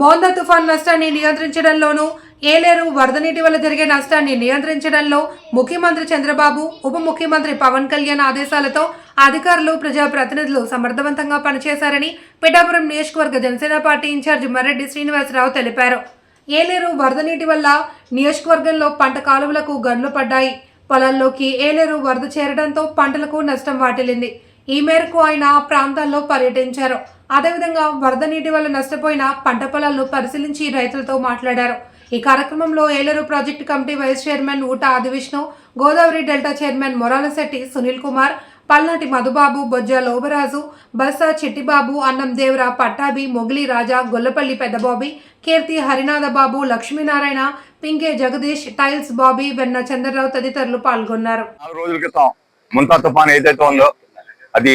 మోందా తుఫాన్ నష్టాన్ని నియంత్రించడంలోనూ ఏలేరు వరద నీటి వల్ల జరిగే నష్టాన్ని నియంత్రించడంలో ముఖ్యమంత్రి చంద్రబాబు ఉప ముఖ్యమంత్రి పవన్ కళ్యాణ్ ఆదేశాలతో అధికారులు ప్రజాప్రతినిధులు సమర్థవంతంగా పనిచేశారని పిఠాపురం నియోజకవర్గ Janasena party in charge Marreddy Srinivasarao తెలిపారు. ఏలేరు వరద నీటి వల్ల నియోజకవర్గంలో పంట కాలువలకు గన్లు పడ్డాయి. పొలాల్లోకి ఏలేరు వరద చేరడంతో పంటలకు నష్టం వాటిల్లింది. ఈ మేరకు ఆయన ప్రాంతాల్లో పర్యటించారు. అదేవిధంగా వరద నీటి వల్ల నష్టపోయిన పంట పొలాలను పరిశీలించి రైతులతో మాట్లాడారు. ఈ కార్యక్రమంలో Eluru project committee vice chairman Oota Adivishnu Godavari delta chairman Moralasetti Sunil Kumar Palnati Madhubabu Bojja Lobaraju Bassa Chittibabu Annam Devara Pattabhi Mogili Raja Gollapalli Peddababi Keerthi Harinatha Babu Lakshminarayana Pinke Jagadish tiles Bobby Venna Chandrarao తదితరులు పాల్గొన్నారు. రోజుల క్రితం ముంతా తుఫాన్ ఏదైతే ఉందో అది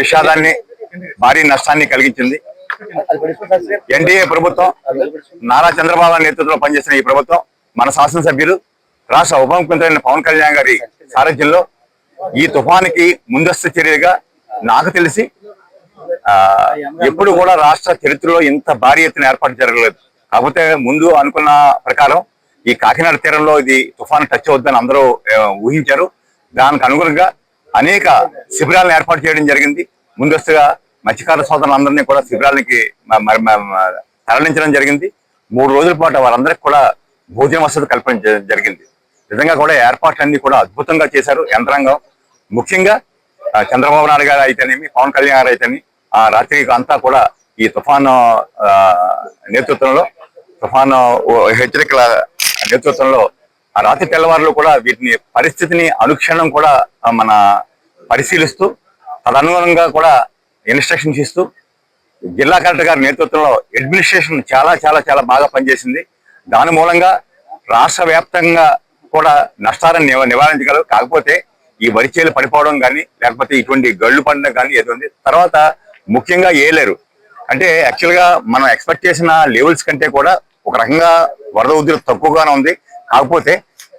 విషాదాన్ని భారీ నష్టాన్ని కలిగించింది. ఎన్డీఏ ప్రభుత్వం నారా చంద్రబాబు నేతృత్వంలో పనిచేసిన ఈ ప్రభుత్వం మన శాసనసభ్యులు రాష్ట్ర ఉప ముఖ్యమంత్రి పవన్ కళ్యాణ్ గారి సారథ్యంలో ఈ తుఫానికి ముందస్తు చర్యగా నాకు తెలిసి ఎప్పుడు కూడా రాష్ట్ర చరిత్రలో ఇంత భారీ ఎత్తున ఏర్పాటు జరగలేదు. కాకపోతే ముందు అనుకున్న ప్రకారం ఈ కాకినాడ తీరంలో ఇది తుఫాను టచ్ అవుద్దని అందరూ ఊహించారు. దానికి అనుగుణంగా అనేక శిబిరాలను ఏర్పాటు చేయడం జరిగింది. ముందస్తుగా మత్స్యకార సోదరులందరినీ కూడా శిబిరాలకి తరలించడం జరిగింది. మూడు రోజుల పాటు వారందరికీ కూడా భోజన వసతి కల్పన జరిగింది. నిజంగా కూడా ఏర్పాట్లన్నీ కూడా అద్భుతంగా చేశారు. యంత్రాంగం ముఖ్యంగా చంద్రబాబు నాయుడు గారు అయితేనేమి పవన్ కళ్యాణ్ గారు అయితేని ఆ రాత్రి అంతా కూడా ఈ తుఫాను ఆ, నేతృత్వంలో తుఫాను హెచ్చరికల నేతృత్వంలో ఆ రాత్రి తెల్లవారులు కూడా వీటిని పరిస్థితిని అనుక్షణం కూడా మన పరిశీలిస్తూ తదనుగుణంగా కూడా ఇన్స్ట్రక్షన్స్ ఇస్తూ జిల్లా కలెక్టర్ గారి నేతృత్వంలో అడ్మినిస్ట్రేషన్ చాలా చాలా చాలా బాగా పనిచేసింది. దాని మూలంగా రాష్ట్ర వ్యాప్తంగా కూడా నష్టాలను నివారించగలరు. కాకపోతే ఈ వరిచేలు పడిపోవడం కానీ లేకపోతే ఇటువంటి గళ్ళు పడడం కానీ ఏదైంది ఉంది. తర్వాత ముఖ్యంగా ఏలేరు. అంటే యాక్చువల్గా మనం ఎక్స్పెక్ట్ చేసిన లెవెల్స్ కంటే కూడా ఒక రకంగా వరద ఉద్యోగం తక్కువగానే ఉంది. కాకపోతే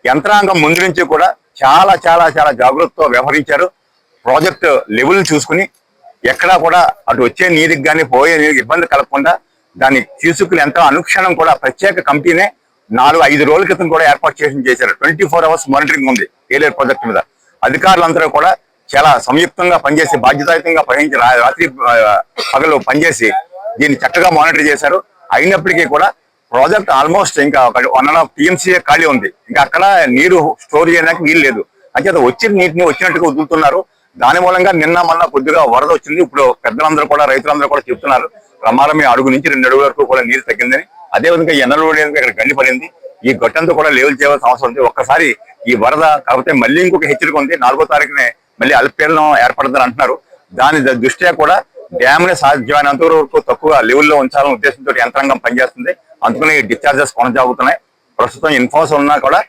యంత్రాంగం ముందు నుంచి కూడా చాలా చాలా చాలా జాగ్రత్తతో వ్యవహరించారు. ప్రాజెక్ట్ లెవెల్ చూసుకుని ఎక్కడా కూడా అటు వచ్చే నీరుకి కానీ పోయే నీరుకి ఇబ్బంది కలగకుండా దాన్ని తీసుకుని ఎంతో అనుక్షణం కూడా ప్రత్యేక కమిటీనే నాలుగు ఐదు రోజుల క్రితం కూడా ఏర్పాటు చేసి చేశారు. ట్వంటీ ఫోర్ అవర్స్ మానిటరింగ్ ఉంది ఏలేరు ప్రాజెక్ట్ మీద. అధికారులందరూ కూడా చాలా సంయుక్తంగా పనిచేసి బాధ్యతాయుతంగా పనిచేసి రాత్రి పగలు పనిచేసి దీన్ని చక్కగా మానిటర్ చేశారు. అయినప్పటికీ కూడా ప్రాజెక్ట్ ఆల్మోస్ట్ ఇంకా వన్ అండ్ హాఫ్ టీఎంసీ ఖాళీ ఉంది. ఇంకా అక్కడ నీరు స్టోర్ చేయడానికి నీళ్ళు లేదు. అంచేత వచ్చిన నీటిని వచ్చినట్టుగా వదులుతున్నారు. దాని మూలంగా నిన్న మొన్న కొద్దిగా వరద వచ్చింది. ఇప్పుడు పెద్దలందరూ కూడా రైతులందరూ కూడా చెప్తున్నారు రమారమి అడుగు నుంచి రెండు అడుగుల వరకు కూడా నీరు తగ్గిందని. అదే విధంగా ఎన్నెల ఇక్కడ గండి పడింది ఈ గట్టంతా కూడా లేవల్ చేయవలసిన అవసరం ఉంది. ఒక్కసారి ఈ వరద కాకపోతే మళ్ళీ ఇంకొక హెచ్చరిక ఉంది. నాలుగో తారీఖునే మళ్ళీ అల్పీడనం ఏర్పడదని అంటున్నారు. దాని దృష్ట్యా కూడా డ్యామ్ని సాధ్యమైనంత వరకు తక్కువ లెవెల్లో ఉంచాలనే ఉద్దేశంతో యంత్రాంగం పనిచేస్తుంది. అందుకనే డిశ్చార్జెస్ కొనసాగుతున్నాయి. ప్రస్తుతం ఇన్ఫోస్ ఉన్నా కూడా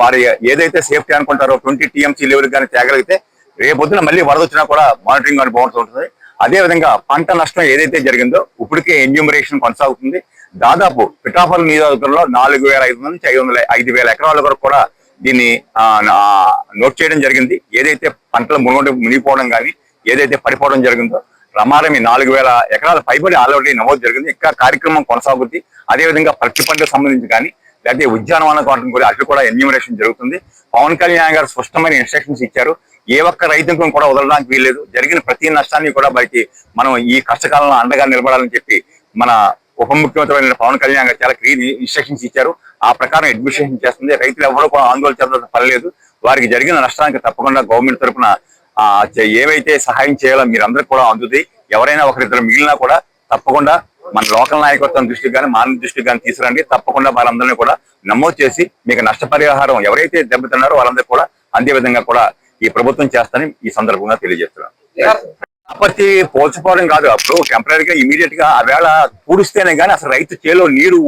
వారి ఏదైతే సేఫ్టీ అనుకుంటారో ట్వంటీ టీఎంసీ లెవెల్ కానీ తేగలిగితే రేపొద్దున మళ్ళీ వరద వచ్చినా కూడా మానిటరింగ్ అని బాగుంటూ ఉంటుంది. అదేవిధంగా పంట నష్టం ఏదైతే జరిగిందో ఇప్పటికే ఎన్యూమరేషన్ కొనసాగుతుంది. దాదాపు పిఠాపురం నియోజకవర్గంలో నాలుగు వేల ఐదు నుంచి ఐదు వందల ఐదు వేల ఎకరాల వరకు కూడా దీన్ని నోట్ చేయడం జరిగింది. ఏదైతే పంటలు మునుగొండ మునిగిపోవడం కానీ ఏదైతే పడిపోవడం జరిగిందో రమారమి నాలుగు వేల ఎకరాల పైబడి ఆల్రెడీ నమోదు జరిగింది. ఇంకా కార్యక్రమం కొనసాగుద్ది. అదేవిధంగా పచ్చి పంటకు సంబంధించి కానీ లేకపోతే ఉద్యానవన కోటం కూడా అటు కూడా ఎన్యూమరేషన్ జరుగుతుంది. పవన్ కళ్యాణ్ గారు స్పష్టమైన ఇన్స్ట్రక్షన్స్ ఇచ్చారు. ఏ ఒక్క రైతుకు కూడా వదలడానికి వీల్లేదు. జరిగిన ప్రతి నష్టాన్ని కూడా బయటికి మనం ఈ కష్టకాలంలో అండగా నిలబడాలని చెప్పి మన ఉప ముఖ్యమంత్రి పవన్ కళ్యాణ్ గారు చాలా క్లియర్ ఇన్స్ట్రక్షన్స్ ఇచ్చారు. ఆ ప్రకారం అడ్మినిస్ట్రేషన్ చేస్తుంది. రైతులు ఎవరు కూడా ఆందోళన చెందాల్సిన పర్లేదు వారికి జరిగిన నష్టానికి తప్పకుండా గవర్నమెంట్ తరఫున ఏవైతే సహాయం చేయాలో మీరందరూ కూడా అందుతుంది ఎవరైనా ఒకరిద్దరు మిగిలినా కూడా తప్పకుండా మన లోకల్ నాయకత్వం దృష్టికి కానీ మానవ దృష్టికి కానీ తీసుకురండి. తప్పకుండా వారందరినీ కూడా నమోదు చేసి మీకు నష్టపరిహారం ఎవరైతే దెబ్బతిన్నారో వాళ్ళందరూ కూడా అందే విధంగా కూడా ఈ ప్రభుత్వం చేస్తానని ఈ సందర్భంగా తెలియజేస్తున్నాను ప్రాపర్టీ పోల్చుకోవడం కాదు అప్పుడు టెంపరీగా ఇమీడియట్గా ఆ వేళ పూడిస్తేనే గానీ అసలు రైతు చేలో నీరు